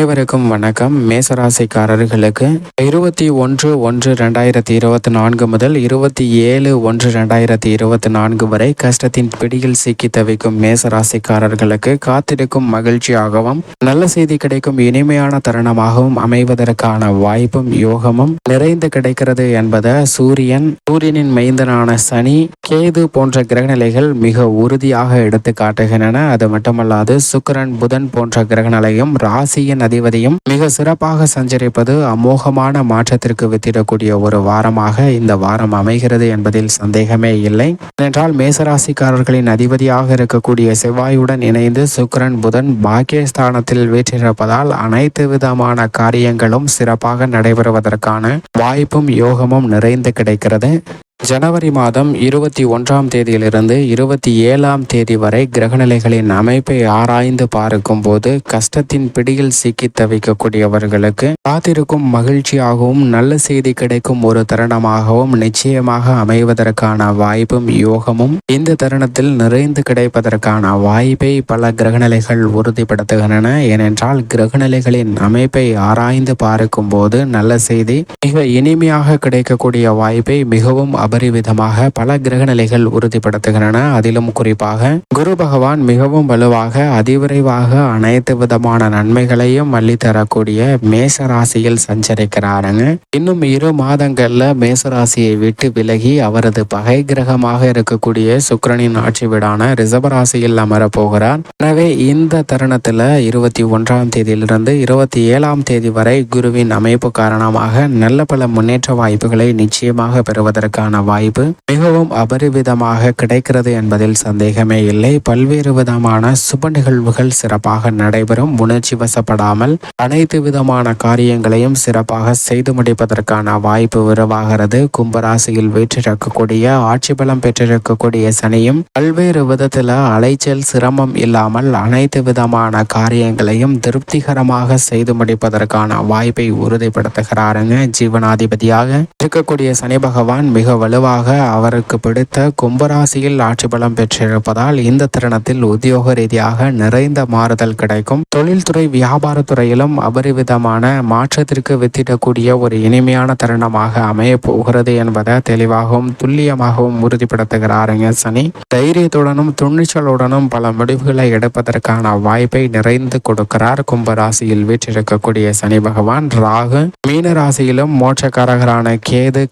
அனைவருக்கும் வணக்கம். மேசராசிக்காரர்களுக்கு இருபத்தி ஒன்று ஒன்று ரெண்டாயிரத்தி இருபத்தி நான்கு முதல் இருபத்தி ஏழு ஒன்று ரெண்டாயிரத்தி இருபத்தி நான்கு வரை கஷ்டத்தின் பிடியில் சிக்கி தவிக்கும் மேசராசிக்காரர்களுக்கு காத்திருக்கும் மகிழ்ச்சியாகவும் நல்ல செய்தி கிடைக்கும் இனிமையான தருணமாகவும் அமைவதற்கான வாய்ப்பும் யோகமும் நிறைந்து கிடைக்கிறது என்பதை சூரியன் சூரியனின் மைந்தனான சனி கேது போன்ற கிரகநிலைகள் மிக உறுதியாக எடுத்து காட்டுகின்றன அது மட்டுமல்லாது சுக்கிரன் புதன் போன்ற கிரகநிலையும் ராசியின் அதிபதியும் மிக சிறப்பாக சஞ்சரிப்பது அமோகமான மாற்றத்திற்கு வித்திடக்கூடிய ஒரு வாரமாக இந்த வாரம் அமைகிறது என்பதில் சந்தேகமே இல்லை. ஏனென்றால் மேசராசிக்காரர்களின் அதிபதியாக இருக்கக்கூடிய செவ்வாயுடன் இணைந்து சுக்கிரன் புதன் பாக்கியஸ்தானத்தில் வீற்றிருப்பதால் அனைத்து விதமான காரியங்களும் சிறப்பாக நடைபெறுவதற்கான வாய்ப்பும் யோகமும் நிறைந்து கிடைக்கிறது. ஜனவரி மாதம் இருபத்தி ஒன்றாம் தேதியிலிருந்து இருபத்தி ஏழாம் தேதி வரை கிரகநிலைகளின் அமைப்பை ஆராய்ந்து பார்க்கும் போது கஷ்டத்தின் பிடியில் சிக்கி தவிக்கக்கூடியவர்களுக்கு காத்திருக்கும் மகிழ்ச்சியாகவும் நல்ல செய்தி கிடைக்கும் ஒரு தருணமாகவும் நிச்சயமாக அமைவதற்கான வாய்ப்பும் யோகமும் இந்த தருணத்தில் நிறைந்து கிடைப்பதற்கான வாய்ப்பை பல கிரகநிலைகள் உறுதிப்படுத்துகின்றன. ஏனென்றால் கிரகநிலைகளின் அமைப்பை ஆராய்ந்து பார்க்கும் போது நல்ல செய்தி மிக இனிமையாக கிடைக்கக்கூடிய வாய்ப்பை மிகவும் அபரிவிதமாக பல கிரகநிலைகள் உறுதிப்படுத்துகின்றன. அதிலும் குறிப்பாக குரு பகவான் மிகவும் வலுவாக அதிவிரைவாக அனைத்து விதமான நன்மைகளையும் அள்ளித்தரக்கூடிய மேச ராசியில் சஞ்சரிக்கிறாருங்க. இன்னும் இரு மாதங்கள்ல மேசராசியை விட்டு விலகி அவரது பகை கிரகமாக இருக்கக்கூடிய சுக்கிரனின் ஆட்சி வீடான ரிஷபராசியில் ராசியில் அமரப்போகிறார். எனவே இந்த தருணத்துல இருபத்தி ஒன்றாம் தேதியிலிருந்து இருபத்தி ஏழாம் தேதி வரை குருவின் அமைப்பு காரணமாக நல்ல பல முன்னேற்ற வாய்ப்புகளை நிச்சயமாக பெறுவதற்கான வாய்ப்பு மிகவும் அபரிவிதமாக கிடைக்கிறது என்பதில் சந்தேகமே இல்லை. பல்வேறு விதமான சுப நிகழ்வுகள் சிறப்பாக நடைபெறும். உணர்ச்சி வசப்படாமல் அனைத்து விதமான காரியங்களையும் சிறப்பாக செய்து முடிப்பதற்கான வாய்ப்பு உருவாகிறது. கும்பராசியில் வீற்றிருக்கக்கூடிய ஆட்சி பலம் பெற்றிருக்கக்கூடிய சனியும் பல்வேறு விதத்தில் அலைச்சல் சிரமம் இல்லாமல் அனைத்து விதமான காரியங்களையும் திருப்திகரமாக செய்து முடிப்பதற்கான வாய்ப்பை உறுதிப்படுத்துகிறாருங்க. ஜீவனாதிபதியாக இருக்கக்கூடிய சனி பகவான் மிக வலுவாக அவருக்கு பிடித்த கும்பராசியில் ஆட்சி பலம் பெற்றிருப்பதால் இந்த தருணத்தில் உத்தியோக ரீதியாக நிறைந்த மாறுதல் கிடைக்கும். தொழில்துறை வியாபாரத்துறையிலும் அபரிவிதமான மாற்றத்திற்கு வித்திடக்கூடிய ஒரு இனிமையான தருணமாக அமைய போகிறது என்பதை தெளிவாகவும் துல்லியமாகவும் உறுதிப்படுத்துகிறாருங்க சனி. தைரியத்துடனும் துணிச்சலுடனும் பல முடிவுகளை எடுப்பதற்கான வாய்ப்பை நிறைந்து கொடுக்கிறார் கும்பராசியில் வீற்றிருக்கக்கூடிய சனி பகவான். ராகு மீன ராசியிலும் மோட்சக்காரகரான கேது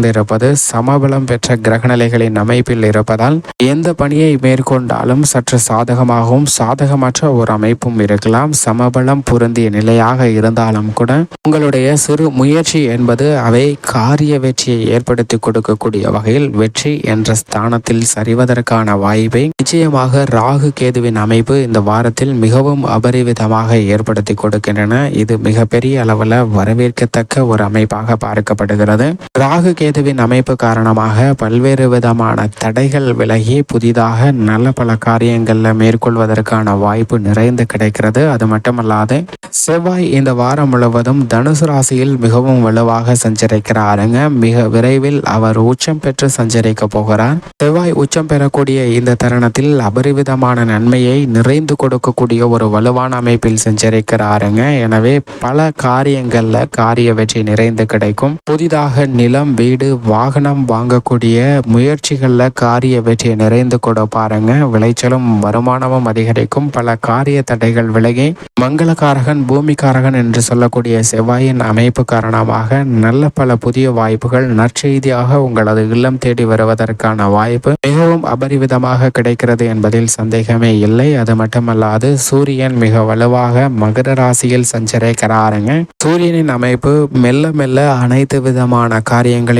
சார்ந்து இருப்பது சமபலம் பெற்ற கிரகநிலைகளின் அமைப்பில் இருப்பதால் எந்த பணியை மேற்கொண்டாலும் சற்று சாதகமாகவும் சாதகமற்ற ஒரு அமைப்பும் இருக்கலாம். சமபலம் பொருந்திய நிலையாக இருந்தாலும் கூட உங்களுடைய சிறு முயற்சி என்பது அவை காரிய வெற்றியை ஏற்படுத்தி கொடுக்கக்கூடிய வகையில் வெற்றி என்ற ஸ்தானத்தில் சரிவதற்கான வாய்ப்பை நிச்சயமாக ராகு கேதுவின் அமைப்பு இந்த வாரத்தில் மிகவும் அபரிவிதமாக ஏற்படுத்தி கொடுக்கின்றன. இது மிகப்பெரிய அளவில் வரவேற்கத்தக்க ஒரு அமைப்பாக பார்க்கப்படுகிறது. ராகு கேதுவின் அமைப்பு காரணமாக பல்வேறு விதமான தடைகள் விலகி புதிதாக நல்ல பல காரியங்களில் மேற்கொள்வதற்கான வாய்ப்பு நிறைந்து கிடைக்கிறது. அது மட்டுமல்லாது செவ்வாய் இந்த வாரம் முழுவதும் தனுசு ராசியில் மிகவும் வலுவாக சஞ்சரிக்கிறாருங்க. மிக விரைவில் அவர் உச்சம் பெற்று சஞ்சரிக்க போகிறார். செவ்வாய் உச்சம் பெறக்கூடிய இந்த தருணத்தில் அபரிவிதமான நன்மையை நிறைந்து கொடுக்கக்கூடிய ஒரு வலுவான அமைப்பில் சஞ்சரிக்கிறாருங்க. எனவே பல காரியங்களில் காரிய வெற்றி நிறைந்து கிடைக்கும். புதிதாக நிலம் வீடு வாகனம் வாங்கக்கூடிய முயற்சிகளில் காரிய வெற்றி நிறைந்து கொடுப்பாருங்க விளைச்சலும் வருமானமும் அதிகரிக்கும். பல காரிய தடைகள் விலகி மங்களக்காரகன் பூமிக்காரகன் என்று சொல்லக்கூடிய செவ்வாயின் அமைப்பு காரணமாக நல்ல பல புதிய வாய்ப்புகள் நற்செய்தியாக உங்களது இல்லம் தேடி வருவதற்கான வாய்ப்பு மிகவும் அபரிவிதமாக கிடைக்கிறது என்பதில் சந்தேகமே இல்லை. அது மட்டுமல்லாது சூரியன் மிக வலுவாக மகர ராசியில் சஞ்சரிக்கிறாருங்க. சூரியனின் அமைப்பு மெல்ல மெல்ல அனைத்து விதமான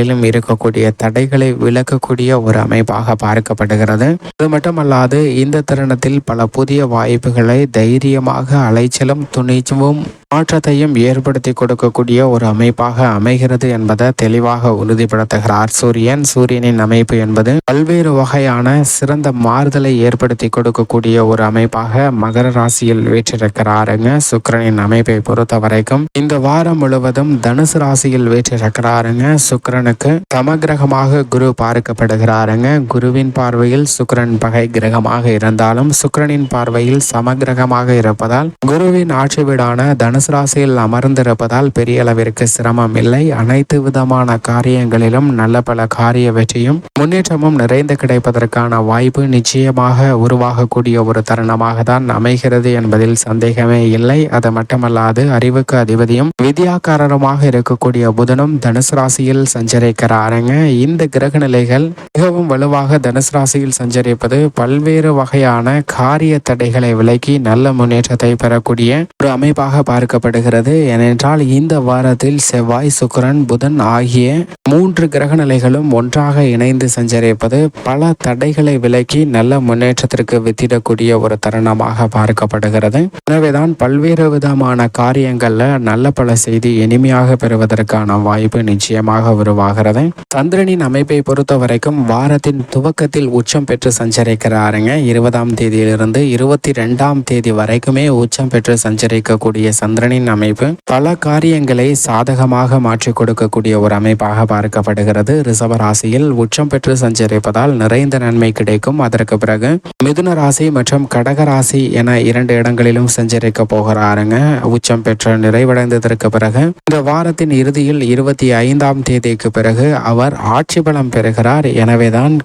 காரியங்களிலும் இருக்கக்கூடிய தடைகளை விளக்கக்கூடிய ஒரு அமைப்பாக பார்க்கப்படுகிறது. அது மட்டுமல்லாது இந்த தருணத்தில் பல புதிய வாய்ப்புகளை தைரியமாக அலைச்சலும் துணிச்சவும் மாற்றத்தையும் ஏற்படுத்தி கொடுக்கக்கூடிய ஒரு அமைப்பாக அமைகிறது என்பதை தெளிவாக உறுதிப்படுத்துகிறார் சூரியன். சூரியனின் அமைப்பு என்பது பல்வேறு வகையான சிறந்த மாறுதலை ஏற்படுத்தி கொடுக்கக்கூடிய ஒரு அமைப்பாக மகர ராசியில் வீற்றிருக்கிறாருங்க. சுக்கரனின் அமைப்பை பொறுத்த வரைக்கும் இந்த வாரம் முழுவதும் தனுசு ராசியில் வீற்றிருக்கிறாருங்க. சுக்கிரனுக்கு சமகிரகமாக குரு பார்க்கப்படுகிறாருங்க. குருவின் பார்வையில் சுக்கிரன் பகை கிரகமாக இருந்தாலும் சுக்கிரனின் பார்வையில் சமகிரகமாக இருப்பதால் குருவின் ஆட்சி வீடான தனுசு ராசியில் அமர்ந்திருப்பதால் பெரிய அளவிற்கு சிரமம் இல்லை. அனைத்து விதமான காரியங்களிலும் நல்ல பல காரிய வெற்றியும் முன்னேற்றமும் நிறைந்து கிடைப்பதற்கான வாய்ப்பு நிச்சயமாக உருவாகக்கூடிய ஒரு தருணமாக தான் அமைகிறது என்பதில் சந்தேகமே இல்லை. அது மட்டுமல்லாது அறிவுக்கு அதிபதியும் வித்யாக்காரருமாக இருக்கக்கூடிய புதனும் தனுசு ராசியில் சஞ்சரிக்கிறாருங்க. இந்த கிரக நிலைகள் மிகவும் வலுவாக தனுசு ராசியில் சஞ்சரிப்பது பல்வேறு வகையான காரிய தடைகளை விலக்கி நல்ல முன்னேற்றத்தை பெறக்கூடிய ஒரு அமைப்பாக பார்க்கப்படுகிறது. ஏனென்றால் இந்த வாரத்தில் செவ்வாய் சுக்கரன் புதன் ஆகிய மூன்று கிரக நிலைகளும் ஒன்றாக இணைந்து சஞ்சரிப்பது பல தடைகளை விலக்கி நல்ல முன்னேற்றத்திற்கு வித்திடக்கூடிய ஒரு தருணமாக பார்க்கப்படுகிறது. எனவேதான் பல்வேறு விதமான காரியங்கள்ல நல்ல பல செய்தி இனிமையாக பெறுவதற்கான வாய்ப்பு நிச்சயமாக உருவாகிறது. சந்திரனின் அமைப்பை பொறுத்த வரைக்கும் வாரத்தின் துவக்கத்தில் உச்சம் பெற்று சஞ்சரிக்கிறாருங்க. இருபதாம் தேதியிலிருந்து இருபத்தி ரெண்டாம் தேதி வரைக்குமே உச்சம் பெற்று சஞ்சரிக்கக்கூடிய சந்திரனின் அமைப்பு பல காரியங்களை சாதகமாக மாற்றி கொடுக்கக்கூடிய ஒரு அமைப்பாக பார்க்கப்படுகிறது. ரிசவ ராசியில் உச்சம் பெற்று சஞ்சரிப்பதால் நிறைந்த நன்மை கிடைக்கும். அதற்கு பிறகு மிதுன ராசி மற்றும் கடக ராசி என இரண்டு இடங்களிலும் சஞ்சரிக்க போகிறாருங்க. உச்சம் பெற்று நிறைவடைந்ததற்கு பிறகு இந்த வாரத்தின் இறுதியில் இருபத்தி ஐந்தாம் தேதிக்கு பிறகு அவர் ஆட்சி பலம் பெறுகிறார். எனவேதான்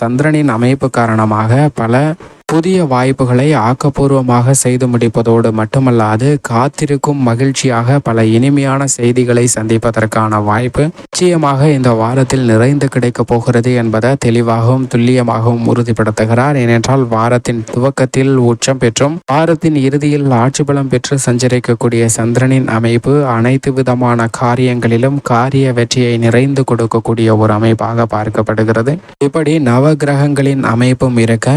சந்திரனின் அமைப்பு காரணமாக பல புதிய வாய்ப்புகளை ஆக்கப்பூர்வமாக செய்து முடிப்பதோடு மட்டுமல்லாது காத்திருக்கும் மகிழ்ச்சியாக பல இனிமையான செய்திகளை சந்திப்பதற்கான வாய்ப்பு நிச்சயமாக இந்த வாரத்தில் நிறைந்து கிடைக்கப் போகிறது என்பதை தெளிவாகவும் துல்லியமாகவும் உறுதிப்படுத்துகிறார். ஏனென்றால் வாரத்தின் துவக்கத்தில் உச்சம் பெற்றும் வாரத்தின் இறுதியில் ஆட்சி பலம் பெற்று சஞ்சரிக்கக்கூடிய சந்திரனின் அமைப்பு அனைத்து விதமான காரியங்களிலும் காரிய வெற்றியை நிறைந்து கொடுக்கக்கூடிய ஒரு அமைப்பாக பார்க்கப்படுகிறது. இப்படி நவ கிரகங்களின் அமைப்பும் இருக்க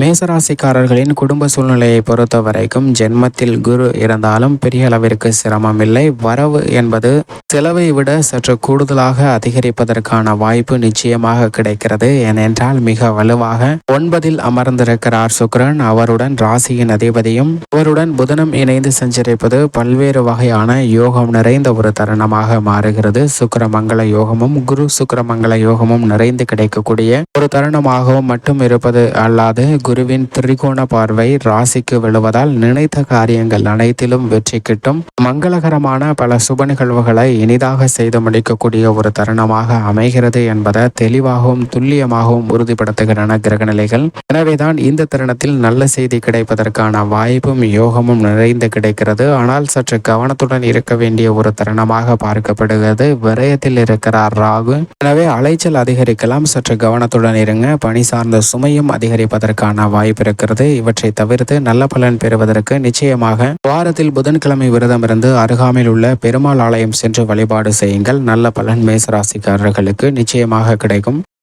மேசராசிக்காரர்களின் குடும்ப சூழ்நிலையை பொறுத்த வரைக்கும் ஜென்மத்தில் குரு இருந்தாலும் பெரிய அளவிற்கு சிரமம் இல்லை வரவு என்பது செலவை விட சற்று கூடுதலாக அதிகரிப்பதற்கான வாய்ப்பு நிச்சயமாக கிடைக்கிறது. ஏனென்றால் மிக வலுவாக ஒன்பதில் அமர்ந்திருக்கிறார் சுக்கிரன். அவருடன் ராசியின் அதிபதியும் அவருடன் புதனம் இணைந்து சஞ்சரிப்பது பல்வேறு வகையான யோகம் நிறைந்த ஒரு தருணமாக மாறுகிறது. சுக்கிரமங்கல யோகமும் குரு சுக்கிரமங்கல யோகமும் நிறைந்து கிடைக்கக்கூடிய ஒரு தருணமாகவும் மட்டும் இருப்பது அல்லாது குருவின் திரிகோண பார்வை ராசிக்கு விழுவதால் நினைத்த காரியங்கள் அனைத்திலும் வெற்றி கிட்டும். மங்களகரமான பல சுப நிகழ்வுகளை இனிதாக செய்து முடிக்கக்கூடிய ஒரு தருணமாக அமைகிறது என்பதை தெளிவாகவும் துல்லியமாகவும் உறுதிப்படுத்துகின்றன கிரகநிலைகள். எனவேதான் இந்த தருணத்தில் நல்ல செய்தி கிடைப்பதற்கான வாய்ப்பும் யோகமும் நிறைந்து கிடைக்கிறது. ஆனால் சற்று கவனத்துடன் இருக்க வேண்டிய ஒரு தருணமாக பார்க்கப்படுகிறது. விரயத்தில் இருக்கிறார் ராகு. எனவே அலைச்சல் அதிகரிக்கலாம். சற்று கவனத்துடன் இருங்க. பணி சார்ந்த சுமையும் அதிகரிப்பதற்கான வாய்ப்பு இருக்கிறது. இவற்றை தவிர்த்து நல்ல பலன் பெறுவதற்கு நிச்சயமாக வாரத்தில் புதன்கிழமை விரதம் இருந்து அருகாமையில் உள்ள பெருமாள் ஆலயம் சென்று வழிபாடு செய்யுங்கள். நல்ல பலன் மேசராசிக்காரர்களுக்கு நிச்சயமாக கிடைக்கும்.